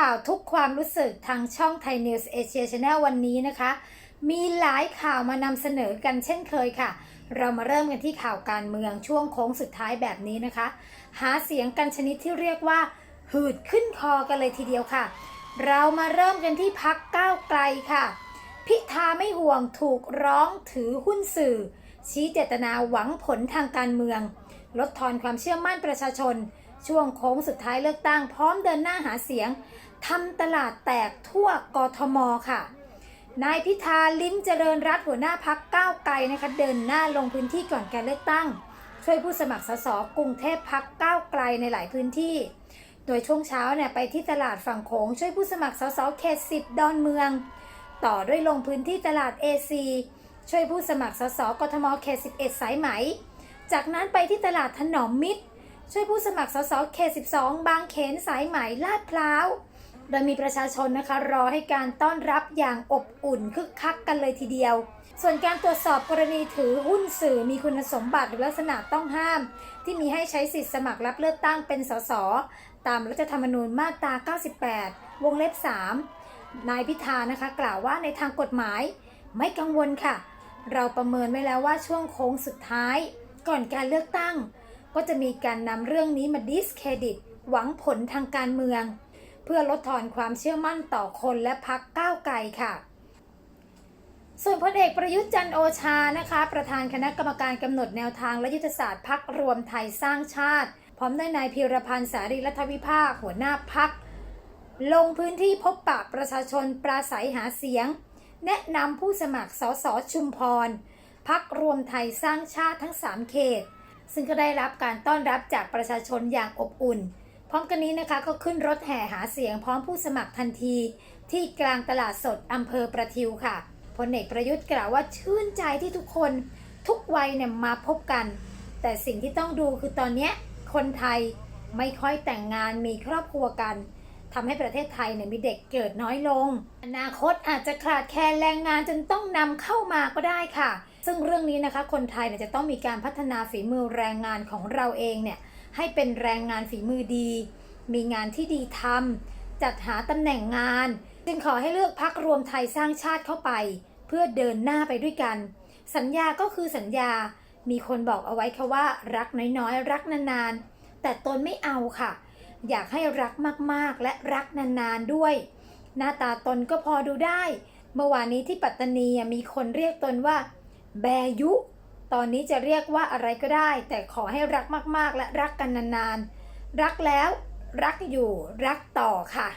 ข่าวทุกความรู้สึกทางช่องไทยนิวส์เอเชียชาแนลวันนี้นะคะ มีหลายข่าวมานำเสนอกันเช่นเคยค่ะ เรามาเริ่มกันที่ข่าวการเมืองช่วงโค้งสุดท้ายแบบนี้นะคะ หาเสียงกันชนิดที่เรียกว่า หืดขึ้นคอกันเลยทีเดียวค่ะ เรามาเริ่มกันที่พักก้าวไกลค่ะ พิธาไม่ห่วงถูกร้องถือหุ้นสื่อ ชี้เจตนาหวังผลทางการเมือง ลดทอนความเชื่อมั่นประชาชนช่วงโค้งสุดท้ายเลือกตั้งพร้อมเดินหน้าหาเสียง ทำตลาดแตกทั่วกทมค่ะ นายพิธาลิ้มเจริญรัตหัวหน้าพักก้าวไกลนะคะ เดินหน้าลงพื้นที่ก่อนการเลือกตั้ง ช่วยผู้สมัครสสกรุงเทพพักก้าวไกลในหลายพื้นที่ โดยช่วงเช้าเนี่ยไปที่ตลาดฝั่งโขงช่วยผู้สมัครสสเขต10ดอนเมือง ต่อด้วยลงพื้นที่ตลาด AC ช่วยผู้สมัครสสกทมเขต11 สายไหม จากนั้นไปที่ตลาดถนอมมิตร ช่วยผู้สมัครสสเขต12 บางเขนสายไหมลาดพร้าว โดยมีประชาชนนะคะรอให้การต้อนรับอย่างอบอุ่นคึกคักกันเลยทีเดียว ส่วนการตรวจสอบกรณีถือหุ้นสื่อมีคุณสมบัติหรือลักษณะต้องห้าม ที่มีให้ใช้สิทธิสมัครรับเลือกตั้งเป็นสสตามรัฐธรรมนูญมาตรา 98 วงเล็บ 3 นายพิธานะคะ กล่าวว่าในทางกฎหมายไม่กังวลค่ะ เราประเมินไว้แล้วว่าช่วงโค้งสุดท้าย ก่อนการเลือกตั้ง ก็จะมีการนำเรื่องนี้มาดิสเครดิต หวังผลทางการเมือง พื่อลดทอนความเชื่อมั่นต่อคนและพักก้าวไกลค่ะ ส่วนพลเอกประยุทธ์จันโอชานะคะ ประธานคณะกรรมการกำหนดแนวทางและยุทธศาสตร์พักรวมไทยสร้างชาติ พร้อมด้วยนายพีรพันธ์สารีรัฐวิภาคหัวหน้าพัก ลงพื้นที่พบปะประชาชนปราศัยหาเสียง แนะนำผู้สมัครสสชุมพรพักรวมไทยสร้างชาติทั้ง 3 เขต ซึ่งก็ได้รับการต้อนรับจากประชาชนอย่างอบอุ่น พร้อมกันนี้นะคะก็ขึ้นรถแห่หาเสียงพร้อมผู้สมัครทันที ที่กลางตลาดสดอำเภอประทิวค่ะพลเอกประยุทธ์กล่าวว่าชื่นใจที่ทุกคนทุกวัยเนี่ยมาพบกัน แต่สิ่งที่ต้องดูคือตอนนี้คนไทยไม่ค่อยแต่งงานมีครอบครัวกันทำให้ประเทศไทยเนี่ยมีเด็กเกิดน้อยลง อนาคตอาจจะขาดแคลนแรงงานจนต้องนำเข้ามาก็ได้ค่ะ ซึ่งเรื่องนี้นะคะคนไทยเนี่ยจะต้องมีการพัฒนาฝีมือแรงงานของเราเองเนี่ย ให้เป็นแรงงานฝีมือดี มีงานที่ดีทำจัดหาตำแหน่งงาน จึงขอให้เลือกพักรวมไทยสร้างชาติเข้าไป เพื่อเดินหน้าไปด้วยกัน สัญญาก็คือสัญญา มีคนบอกเอาไว้ค่ะว่า รักน้อยๆ รักนานๆ แต่ตนไม่เอาค่ะ อยากให้รักมากๆ และรักนานๆด้วย หน้าตาตนก็พอดูได้ เมื่อวานนี้ที่ปัตตานีมีคนเรียกตนว่า แบยุ ตอนนี้จะเรียกว่าอะไรก็ได้ แต่ขอให้รักมากๆ และรักกันนานๆ รักแล้ว รักอยู่รักต่อค่ะ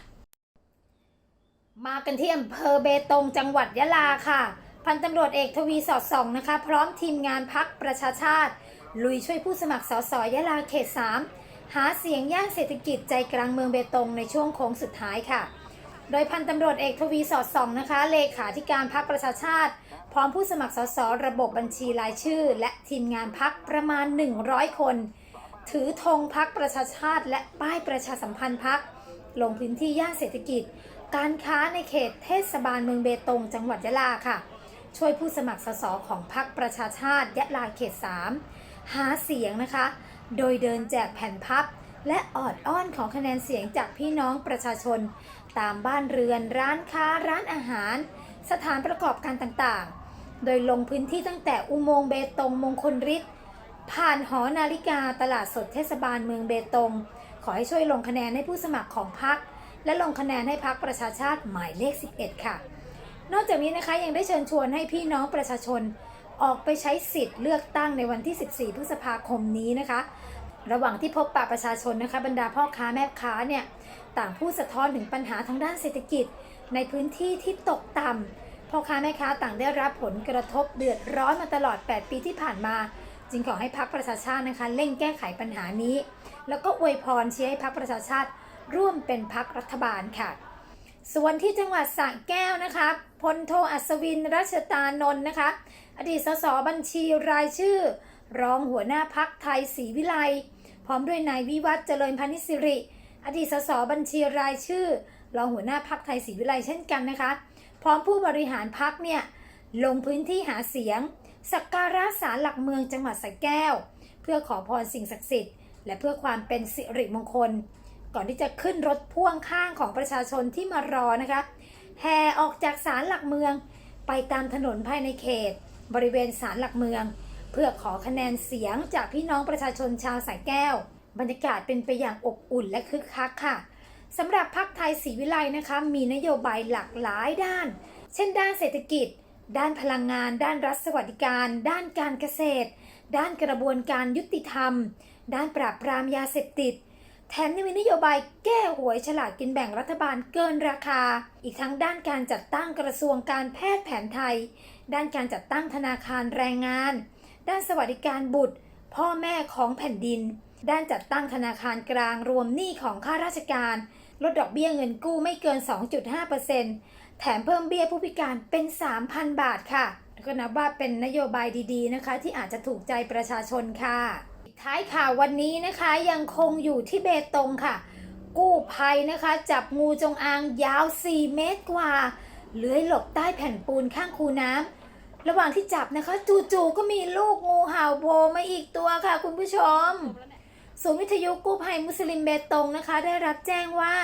มากันที่อำเภอเบตงจังหวัดยะลาค่ะ พันตำรวจเอกทวีสอดส่องนะคะ พร้อมทีมงานพักประชาชาติ ลุยช่วยผู้สมัครสสยะลาเขต 3 หาเสียงย่านเศรษฐกิจใจกลางเมืองเบตงในช่วงโค้งสุดท้ายค่ะ โดยพันตำรวจเอกทวีสอดส่องนะคะ เลขาธิการพักประชาชาติ พร้อมผู้สมัครสสระบบบัญชีรายชื่อ และทีมงานพักประมาณ 100 คน ถือธงพักประชาชาติ และป้ายประชาสัมพันธ์พักลงพื้นที่ย่านเศรษฐกิจ การค้าในเขตเทศบาลเมืองเบตงจังหวัดยะลาค่ะ ช่วยผู้สมัครสสของพรรคประชาชาติยะลาเขต 3 หาเสียงนะคะ โดยเดินแจกแผ่นพับและออดอ้อนของคะแนนเสียงจากพี่น้องประชาชน ตามบ้านเรือน ร้านค้า ร้านอาหาร สถานประกอบการต่างๆ โดยลงพื้นที่ตั้งแต่อุโมงค์เบตงมงคลฤทธิ์ผ่านหอนาฬิกาตลาดสดเทศบาลเมืองเบตง ขอให้ช่วยลงคะแนนให้ผู้สมัครของพรรคและลงคะแนนให้พักประชาชาติหมายเลข 11 ค่ะ นอกจากนี้นะคะยังได้เชิญชวนให้พี่น้องประชาชนออกไปใช้สิทธิ์เลือกตั้งในวันที่ 14 พฤษภาคมนี้นะคะ ระหว่างที่พบปะประชาชนนะคะ บรรดาพ่อค้าแม่ค้าเนี่ยต่างพูดสะท้อนถึงปัญหาทางด้านเศรษฐกิจ ในพื้นที่ที่ตกต่ำ พ่อค้าแม่ค้าต่างได้รับผลกระทบเดือดร้อนมาตลอด 8 ปีที่ผ่านมา จึงขอให้พักประชาชาตินะคะเร่งแก้ไขปัญหานี้ แล้วก็อวยพรเชียร์ให้พักประชาชาติร่วมเป็นพักรัฐบาลค่ะ ส่วนที่จังหวัดสระแก้วนะคะพลโทอัศวินรัชตานนท์นะคะ อดีตสสบัญชีรายชื่อ รองหัวหน้าพักไทยศรีวิไลพร้อมด้วยนายวิวัฒน์เจริญพันิสิริ อดีตสสบัญชีรายชื่อ รองหัวหน้าพักไทยศรีวิไลเช่นกันนะคะ พร้อมผู้บริหารพักเนี่ยลงพื้นที่หาเสียง สักการะศาลหลักเมืองจังหวัดสระแก้ว เพื่อขอพรสิ่งศักดิ์สิทธิ์ และเพื่อความเป็นสิริมงคล ก่อนที่จะขึ้นรถพ่วงข้างของประชาชนที่มารอนะคะแห่ออกจากศาลหลักเมือง ไปตามถนนภายในเขต บริเวณศาลหลักเมือง เพื่อขอคะแนนเสียงจากพี่น้องประชาชนชาวสายแก้ว บรรยากาศเป็นไปอย่างอบอุ่นและคึกคักค่ะ สำหรับพรรคไทยศรีวิไลนะคะมีนโยบายหลากหลายด้าน เช่น ด้านเศรษฐกิจ ด้านพลังงาน ด้านรัฐสวัสดิการ ด้านการเกษตร ด้านกระบวนการยุติธรรม ด้านปราบปรามยาเสพติด แถมยังมีนโยบายแก้หวยฉลากกินแบ่งรัฐบาลเกินราคา อีกทั้งด้านการจัดตั้งกระทรวงการแพทย์แผนไทย ด้านการจัดตั้งธนาคารแรงงาน ด้านสวัสดิการบุตร พ่อแม่ของแผ่นดิน ด้านจัดตั้งธนาคารกลางรวมหนี้ของข้าราชการ ลดดอกเบี้ยเงินกู้ไม่เกิน 2.5%แถมเพิ่มเบี้ยผู้พิการเป็น 3,000 บาทค่ะ ก็นับว่าเป็นนโยบายดีๆนะคะ ที่อาจจะถูกใจประชาชนค่ะ ท้ายข่าววันนี้นะคะยังคงอยู่ที่เบตงค่ะ กู้ภัยนะคะ จับงูจงอางยาว 4 เมตรกว่าเลื้อยหลบใต้แผ่นปูนข้างคูน้ำระหว่างที่จับนะคะ จู่ๆก็มีลูกงูเห่าโผล่มาอีกตัวค่ะ คุณผู้ชม ศูนย์วิทยุกู้ภัยมุสลิมเบตงนะคะ ได้รับแจ้งว่า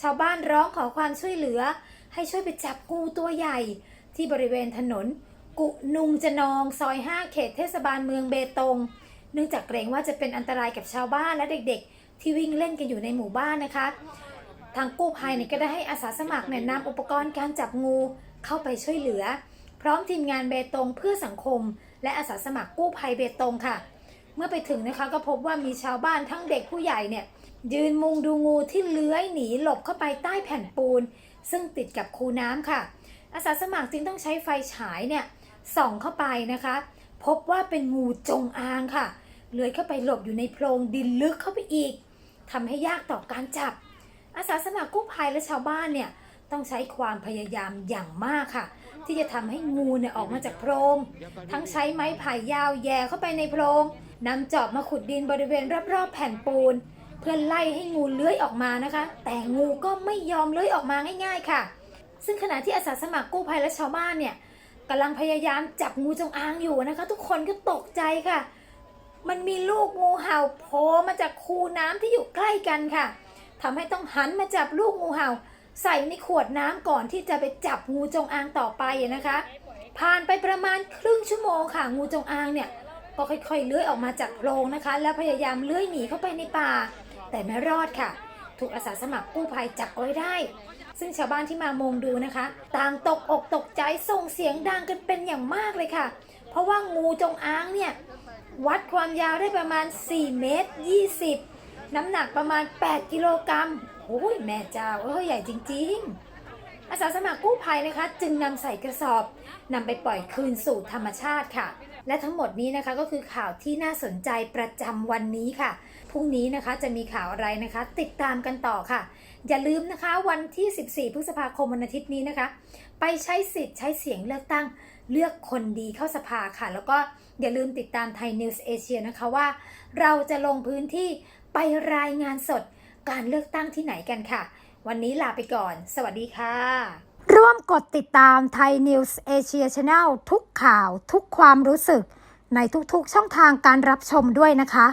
ชาวบ้านร้องขอความช่วยเหลือ ให้ช่วยไปจับงูตัวใหญ่ ที่บริเวณถนน กุนุงจะนอง ซอย 5 เขตเทศบาลเมืองเบตง เนื่องจากเกรงว่าจะเป็นอันตรายกับชาวบ้านและเด็กๆ ที่วิ่งเล่นกันอยู่ในหมู่บ้านนะคะ ทางกู้ภัยเนี่ยก็ได้ให้อาสาสมัครเนี่ยนำอุปกรณ์การจับงูเข้าไปช่วยเหลือ พร้อมทีมงานเบตงเพื่อสังคม และอาสาสมัครกู้ภัยเบตงค่ะ เมื่อไปถึงนะคะก็พบว่ามีชาวบ้านทั้งเด็กผู้ใหญ่เนี่ยยืนมุงดูงูที่เลื้อยหนีหลบเข้าไปใต้แผ่นปูน ซึ่งติดกับคูน้ำค่ะ อาสาสมัครจึงต้องใช้ไฟฉายเนี่ยส่องเข้าไปนะคะ พบว่าเป็นงูจงอางค่ะเลื้อยเข้าไปหลบอยู่ในโพรงดินลึกเข้าไปอีกทำให้ยากต่อการจับ อาสาสมัครกู้ภัยและชาวบ้านเนี่ยต้องใช้ความพยายามอย่างมากค่ะ ที่จะทำให้งูเนี่ยออกมาจากโพรงทั้งใช้ไม้ไผ่ยาวแย่เข้าไปในโพรง นำจอบมาขุดดินบริเวณรอบๆแผ่นปูน เพื่อไล่ให้งูเลื้อยออกมานะคะ แต่งูก็ไม่ยอมเลื้อยออกมาง่าย ๆ ค่ะ ซึ่งขณะที่อาสาสมัครกู้ภัยและชาวบ้านเนี่ยกำลังพยายามจับงูจงอางอยู่นะคะ ทุกคนก็ตกใจค่ะ มันมีลูกงูเห่าโผล่มาจากคูน้ำที่อยู่ใกล้กันค่ะทำให้ต้องหันมาจับลูกงูเห่า ใส่ในขวดน้ำก่อนที่จะไปจับงูจงอางต่อไปนะคะ ผ่านไปประมาณครึ่งชั่วโมงค่ะงูจงอางเนี่ย ก็ค่อยๆเลื้อยออกมาจากโพรงนะคะ แล้วพยายามเลื้อยหนีเข้าไปในป่า แต่ไม่รอดค่ะ ถูกอาสาสมัครกู้ภัยจับเอาไว้ได้ ซึ่งชาวบ้านที่มามุงดูนะคะ ต่างตกอกตกใจส่งเสียงดังกันเป็นอย่างมากเลยค่ะ เพราะว่างูจงอางเนี่ยวัดความยาวได้ประมาณ 4 เมตร 20 น้ำหนักประมาณ 8 กิโลกรัมโอ้ยแม่เจ้าเออใหญ่จริง ๆ อาสาสมัครกู้ภัยนะคะ จึงนำใส่กระสอบนำไปปล่อยคืนสู่ธรรมชาติค่ะ และทั้งหมดนี้นะคะก็คือข่าวที่น่าสนใจประจำวันนี้ค่ะพรุ่งนี้นะคะจะมีข่าวอะไรนะคะ ติดตามกันต่อค่ะ อย่าลืมนะคะวันที่ 14 พฤษภาคมวันอาทิตย์นี้นะคะ ไปใช้สิทธิ์ใช้เสียงเลือกตั้งเลือกคนดีเข้าสภาค่ะ แล้วก็อย่าลืมติดตามไทยนิวส์เอเชียนะคะว่า เราจะลงพื้นที่ไปรายงานสดการเลือกตั้งที่ไหนกันค่ะ วันนี้ลาไปก่อน สวัสดีค่ะ ร่วมกดติดตามไทยนิวส์เอเชียช n แนลทุกข่าวทุกความรู้สึก ในทุกๆช่องทางการรับชมด้วยนะคะ